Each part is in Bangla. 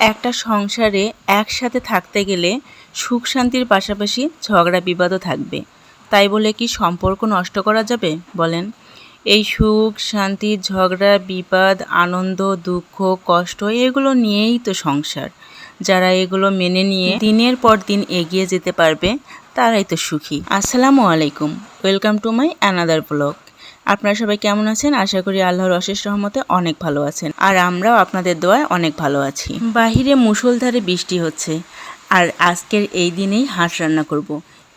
একটা সংসারে একসাথে থাকতে গেলে সুখ শান্তির পাশাপাশি ঝগড়া বিবাদও থাকবে। তাই বলে কি সম্পর্ক নষ্ট করা যাবে? বলেন। এই সুখ, শান্তি, ঝগড়া, বিবাদ, আনন্দ, দুঃখ, কষ্ট এগুলো নিয়েই তো সংসার। যারা এগুলো মেনে নিয়ে দিনের পর দিন এগিয়ে যেতে পারবে, তারাই তো সুখী। আসসালামু আলাইকুম। Welcome to my another blog. আপনারা সবাই কেমন আছেন? আশা করি আল্লাহর অশেষ রহমতে অনেক ভালো আছেন। আর আমরাও আপনাদের দোয়ায় অনেক ভালো আছি। বাহিরে মুষলধারে বৃষ্টি হচ্ছে। আর আজকের এই দিনেই হাঁস রান্না করব।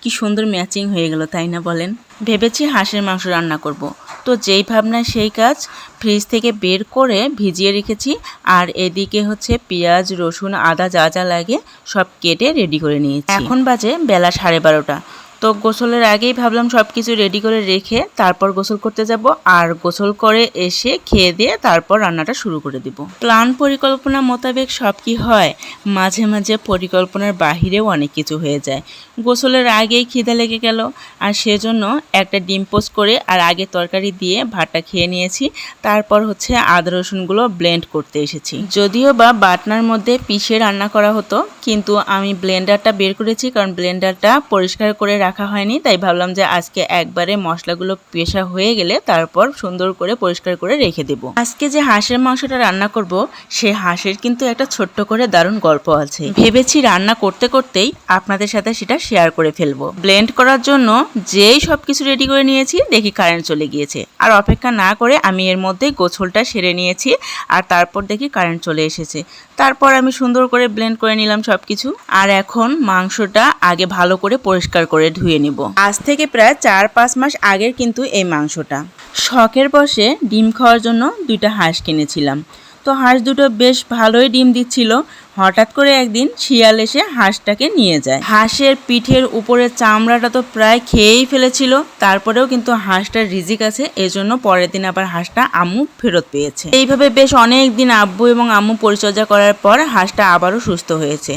কি সুন্দর ম্যাচিং হয়ে গেল, তাই না বলেন? ভেবেছি হাঁসের মাংস রান্না করব। তো যেই ভাবনা সেই কাজ ফ্রিজ থেকে বের করে ভিজিয়ে রেখেছি। আর এদিকে হচ্ছে পেঁয়াজ, রসুন, আদা যা যা লাগে সব কেটে রেডি করে নিয়েছি। এখন বাজে বেলা সাড়ে বারোটা। তো গোসলের আগেই ভাবলাম সব কিছু রেডি করে রেখে তারপর গোসল করতে যাব। আর গোসল করে এসে খেয়ে দিয়ে তারপর রান্নাটা শুরু করে দিব। প্ল্যান পরিকল্পনা মোতাবেক সব কি হয়। মাঝে মাঝে পরিকল্পনার বাহিরেও অনেক কিছু হয়ে যায়। গোসলের আগেই খিদে লেগে গেল। আর সেজন্য একটা ডিম পোস্ট করে আর আগে তরকারি দিয়ে ভাতটা খেয়ে নিয়েছি। তারপর হচ্ছে আদা রসুনগুলো ব্লেন্ড করতে এসেছি। যদিও বা বাটনার মধ্যে পিষে রান্না করা হতো, কিন্তু আমি ব্লেন্ডারটা বের করেছি কারণ ব্লেন্ডারটা পরিষ্কার করে রাখা হয়নি, তাই ভাবলাম যে আজকে একবারে মশলাগুলো পেশা হয়ে গেলে তারপর সুন্দর করে পরিষ্কার করে রেখে দেব। আজকে যে হাঁসের মাংসটা রান্না করব, সে হাঁসের কিন্তু একটা ছোট্ট করে দারুণ গল্প আছে। ভেবেছি রান্না করতে করতেই আপনাদের সাথে সেটা শেয়ার করে ফেলব। ব্লেন্ড করার জন্য যেই সব কিছু রেডি করে নিয়েছি, দেখি কারেন্ট চলে গিয়েছে। আর অপেক্ষা না করে আমি এর মধ্যে গোছলটা সেরে নিয়েছি, আর তারপর দেখি কারেন্ট চলে এসেছে। তারপর আমি সুন্দর করে ব্লেন্ড করে নিলাম সব কিছু আর এখন মাংসটা আগে ভালো করে পরিষ্কার করে ধুয়ে নিব। আজ থেকে প্রায় চার পাঁচ মাস আগের কিন্তু এই মাংসটা। শখের বসে ডিম খাওয়ার জন্য দুইটা হাঁস কিনেছিলাম। তো হাঁস দুটো বেশ ভালোই ডিম দিচ্ছিল। হঠাৎ করে একদিন শিয়াল এসে হাঁসটাকে নিয়ে যায়। হাঁসের পিঠের উপরে চামড়াটা তো প্রায় খেয়েই ফেলেছিল। তারপরেও কিন্তু হাঁসটার রিজিক আছে, এজন্য পরের দিন আবার হাঁসটা আম্মু ফেরত পেয়েছে। এইভাবে বেশ অনেক দিন আব্বু এবং আম্মু পরিচর্যা করার পর হাঁসটা আবারও সুস্থ হয়েছে।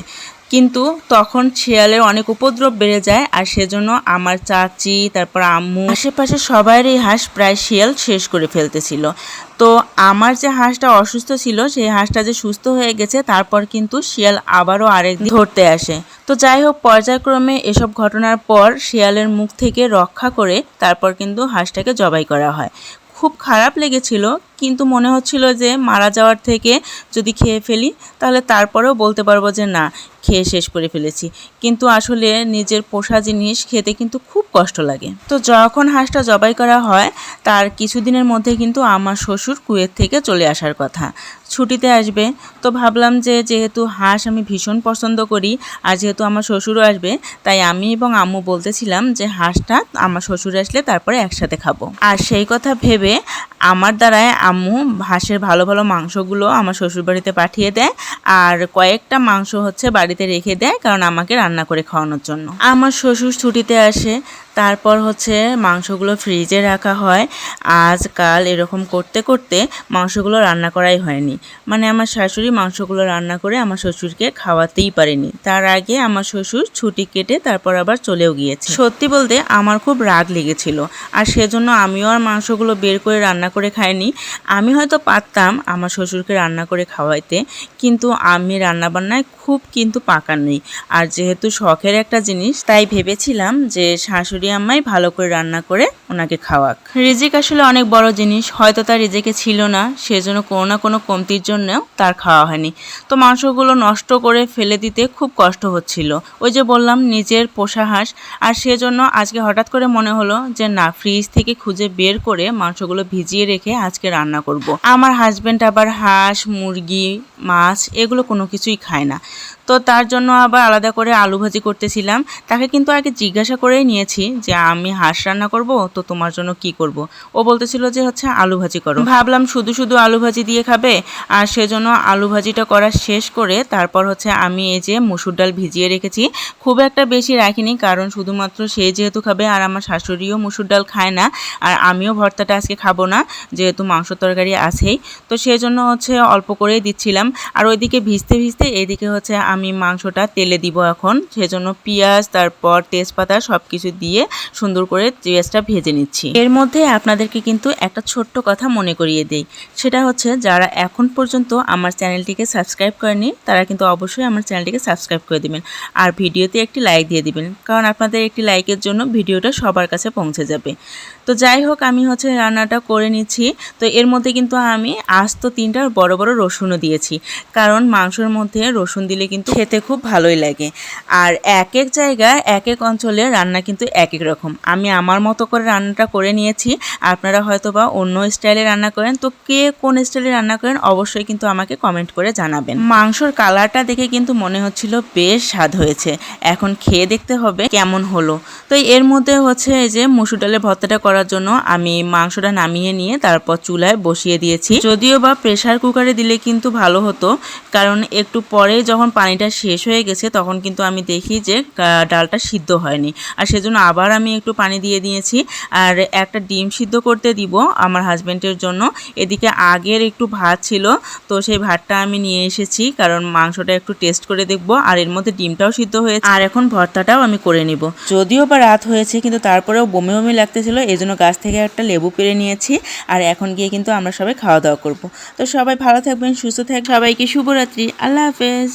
কিন্তু তখন শিয়ালের অনেক উপদ্রব বেড়ে যায় আর সেজন্য আমার চাচি, তারপর আম্মু আশেপাশে সবারই হাঁস প্রায় শিয়াল শেষ করে ফেলতেছিল। তো আমার যে হাঁসটা অসুস্থ ছিল, সেই হাঁসটা যে সুস্থ হয়ে গেছে, তারপর কিন্তু শিয়াল আবারও আরেক ধরতে আসে। তো যাই হোক, পর্যায়ক্রমে এসব ঘটনার পর শিয়ালের মুখ থেকে রক্ষা করে তারপর কিন্তু হাঁসটাকে জবাই করা হয়। খুব খারাপ লেগেছিল কিন্তু মনে হচ্ছিল যে মারা যাওয়ার থেকে যদি খেয়ে ফেলি, তাহলে তারপরেও বলতে পারব যে না, খেয়ে শেষ করে ফেলেছি। কিন্তু আসলে নিজের পোষা জিনিস খেতে কিন্তু খুব কষ্ট লাগে। তো যখন হাঁসটা জবাই করা হয়, তার কিছুদিনের মধ্যে কিন্তু আমার শ্বশুর কুয়েত থেকে চলে আসার কথা। ছুটিতে আসবে, তো ভাবলাম যে যেহেতু হাঁস আমি ভীষণ পছন্দ করি, আর যেহেতু আমার শ্বশুরও আসবে, তাই আমি এবং আম্মু বলতেছিলাম যে হাঁসটা আমার শ্বশুর আসলে তারপরে একসাথে খাব। আর সেই কথা ভেবে আমার দ্বারায় আম্মু হাঁসের ভালো ভালো মাংসগুলো আমার শ্বশুরবাড়িতে পাঠিয়ে দেয় আর কয়েকটা মাংস হচ্ছে বাড়িতে রেখে দেয় কারণ আমাকে রান্না করে খাওয়ানোর জন্য। আমার শ্বশুর ছুটিতে আসে তারপর হচ্ছে মাংসগুলো ফ্রিজে রাখা হয়। আজকাল এরকম করতে করতে মাংসগুলো রান্না করাই হয়নি। মানে আমার শাশুড়ি মাংসগুলো রান্না করে আমার শ্বশুরকে খাওয়াতেই পারেনি। তার আগে আমার শ্বশুর ছুটি কেটে তারপর আবার চলেও গিয়েছে। সত্যি বলতে আমার খুব রাগ লেগেছিল। আর সেজন্য আমিও আর মাংসগুলো বের করে রান্না করে খাইনি। আমি হয়তো পারতাম আমার শ্বশুরকে রান্না করে খাওয়াইতে। কিন্তু আমি রান্নাবান্নায় খুব কিন্তু পাকা নেই। আর যেহেতু শখের একটা জিনিস, তাই ভেবেছিলাম যে শাশুড়ি আম্মাই ভালো করে রান্না করে ওনাকে খাওয়াক। রিজিক আসলে অনেক বড় জিনিস, হয়তো তার রিজিকে ছিল না, সেজন্য কোনো না কোনো কমতির জন্যও তার খাওয়া হয়নি। তো মাংসগুলো নষ্ট করে ফেলে দিতে খুব কষ্ট হচ্ছিল। ওই যে বললাম, নিজের পোষা হাঁস, আর সেজন্য আজকে হঠাৎ করে মনে হলো যে, না, ফ্রিজ থেকে খুঁজে বের করে মাংসগুলো ভিজিয়ে রেখে আজকে রান্না করব। আমার হাজব্যান্ড আবার হাঁস, মুরগি, মাছ, এগুলো কোনো কিছুই খায় না। তো তার জন্য আবার আলাদা করে আলু ভাজি করতেছিলাম। তাকে কিন্তু আগে জিজ্ঞাসা করেই নিয়েছি যে, আমি হাঁস রান্না করব? তো তোমার জন্য কি করব। ও বলতেছিল যে, হচ্ছে আলু ভাজি করো। ভাবলাম শুধু শুধু আলু ভাজি দিয়ে খাবে, আর সেজন্য আলু ভাজিটা করা শেষ করে তারপর হচ্ছে আমি এই যে মুসুর ডাল ভিজিয়ে রেখেছি। খুব একটা বেশি রাখিনি, কারণ শুধুমাত্র সে যেহেতু খাবে আর আমার শাশুড়িও মুসুর ডাল খায় না, আর আমিও ভর্তাটা আজকে খাব না, যেহেতু মাংস তরকারি আছেই। তো সেই জন্য হচ্ছে অল্প করেই দিচ্ছিলাম, আর ওইদিকে ভিজতে ভিজতে এদিকে হচ্ছে আমি মাংসটা তেলে দিব এখন। সেজন্য পেঁয়াজ, তারপর তেজপাতা সব কিছু দিয়ে সুন্দর করে পেঁয়াজটা ভেজে নিচ্ছি। এর মধ্যে আপনাদেরকে কিন্তু একটা ছোট্ট কথা মনে করিয়ে দেই। সেটা হচ্ছে, যারা এখন পর্যন্ত আমার চ্যানেলটিকে সাবস্ক্রাইব করেনি তারা কিন্তু অবশ্যই আমার চ্যানেলটিকে সাবস্ক্রাইব করে দিবেন। আর ভিডিওতে একটি লাইক দিয়ে দিবেন, কারণ আপনাদের একটি লাইকের জন্য ভিডিওটা সবার কাছে পৌঁছে যাবে। তো যাই হোক, আমি হচ্ছে রান্নাটা করে নিচ্ছি। তো এর মধ্যে কিন্তু আমি আস্ত তিনটা বড় বড় রসুনও দিয়েছি। কারণ মাংসের মধ্যে রসুন দিলে কিন্তু খেতে খুব ভালোই লাগে। আর এক এক জায়গায় এক এক অঞ্চলে রান্না কিন্তু এক এক রকম। আমি আমার মতো করে রান্নাটা করে নিয়েছি। আপনারা হয়তো বা অন্য স্টাইলে রান্না করেন। তো কে কোন স্টাইলে রান্না করেন অবশ্যই কিন্তু আমাকে কমেন্ট করে জানাবেন। মাংসর কালারটা দেখে কিন্তু মনে হচ্ছিল বেশ স্বাদ হয়েছে। এখন খেয়ে দেখতে হবে কেমন হলো। তো এর মধ্যে হচ্ছে যে মসুর ডালের ভর্তাটা করার জন্য আমি মাংসটা নামিয়ে নিয়ে তারপর চুলায় বসিয়ে দিয়েছি। যদিও বা প্রেসার কুকারে দিলে কিন্তু ভালো হতো। কারণ একটু পরে যখন পানিটা শেষ হয়ে গেছে, তখন কিন্তু আমি দেখি যে ডালটা সিদ্ধ হয়নি। আর সেজন্য আবার আমি একটু পানি দিয়ে দিয়েছি। আর একটা ডিম সিদ্ধ করতে দিব আমার হাজবেন্ডের জন্য। এদিকে আগের একটু ভাত ছিল, তো সেই ভাতটা আমি নিয়ে এসেছি, কারণ মাংসটা একটু টেস্ট করে দেখব। আর এর মধ্যে ডিমটাও সিদ্ধ হয়েছে। আর এখন ভর্তাটাও আমি করে নিব। যদিও বা রাত হয়েছে, কিন্তু তারপরেও বমি বমি লাগতেছিল এই জন্য গাছ থেকে একটা লেবু পেরে নিয়েছি। আর এখন গিয়ে কিন্তু আমরা সবাই খাওয়া দাওয়া করব। তো সবাই ভালো থাকবেন, সুস্থ থাকবেন। সবাইকে শুভরাত্রি। আল্লাহ হাফেজ।